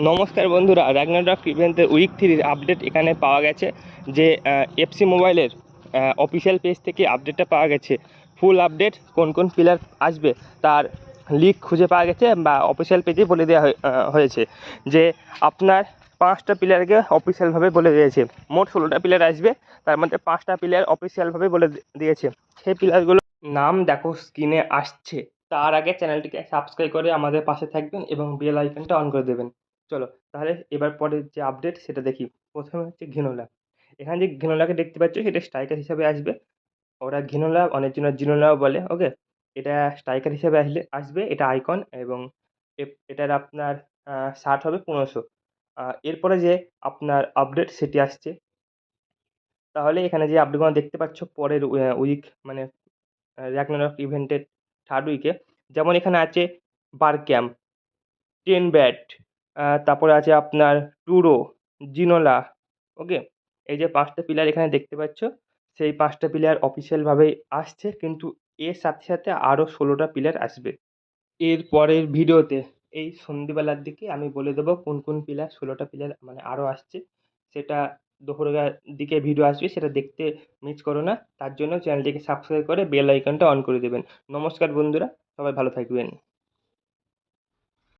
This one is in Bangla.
নমস্কার বন্ধুরা র্যাগনারক ইভেন্টের উইক থ্রির আপডেট এখানে পাওয়া গেছে যে এফসি মোবাইলের অফিসিয়াল পেজ থেকে আপডেটটা পাওয়া গেছে। ফুল আপডেট কোন কোন প্লেয়ার আসবে তার লিক খুঁজে পাওয়া গেছে বা অফিসিয়াল পেজে বলে দেওয়া হয়েছে যে, আপনার পাঁচটা প্লেয়ারকে অফিসিয়ালভাবে বলে দিয়েছে। মোট ষোলোটা প্লেয়ার আসবে, তার মধ্যে পাঁচটা প্লেয়ার অফিসিয়ালভাবে বলে দিয়েছে। সেই প্লেয়ারগুলো নাম দেখো স্ক্রিনে আসছে। তার আগে চ্যানেলটিকে সাবস্ক্রাইব করে আমাদের পাশে থাকবেন এবং বেল আইকনটা অন করে দেবেন। চলো তাহলে এবার পরের যে আপডেট সেটা দেখি। প্রথমে হচ্ছে ঘিনোলা এখানে যে ঘিনোলাকে দেখতে পাচ্ছ, সেটা স্ট্রাইকার হিসাবে আসবে। ওরা ঘিনোলা অনেকজনের জিনোলাও বলে ওকে এটা স্ট্রাইকার হিসাবে আসলে, আসবে, এটা আইকন এবং এটার আপনার ষাট হবে পনেরোশো। এরপরে যে আপনার আপডেট সেটি আসছে। তাহলে এখানে যে আপডেটগুলো দেখতে পাচ্ছ, পরের উইক মানে র্যাগনারক ইভেন্টের থার্ড উইকে যেমন এখানে আছে বার ক্যাম্প টেন ব্যাট তারপরে আছে আপনার টুরো, জিনোলা ওকে এই যে পাঁচটা প্লেয়ার এখানে দেখতে পাচ্ছ, সেই পাঁচটা প্লেয়ার অফিসিয়ালভাবেই আসছে, কিন্তু এর সাথে সাথে আরও ষোলোটা প্লেয়ার আসবে। এর পরের ভিডিওতে, এই সন্ধ্যেবেলার দিকে আমি বলে দেবো কোন কোন প্লেয়ার ষোলোটা প্লেয়ার মানে আরও আসছে। সেটা দুপুরবেলার দিকে ভিডিও আসবে, সেটা দেখতে মিস করো না। তার জন্য চ্যানেলটিকে সাবস্ক্রাইব করে বেল আইকনটা অন করে দেবেন। নমস্কার বন্ধুরা, সবাই ভালো থাকবেন।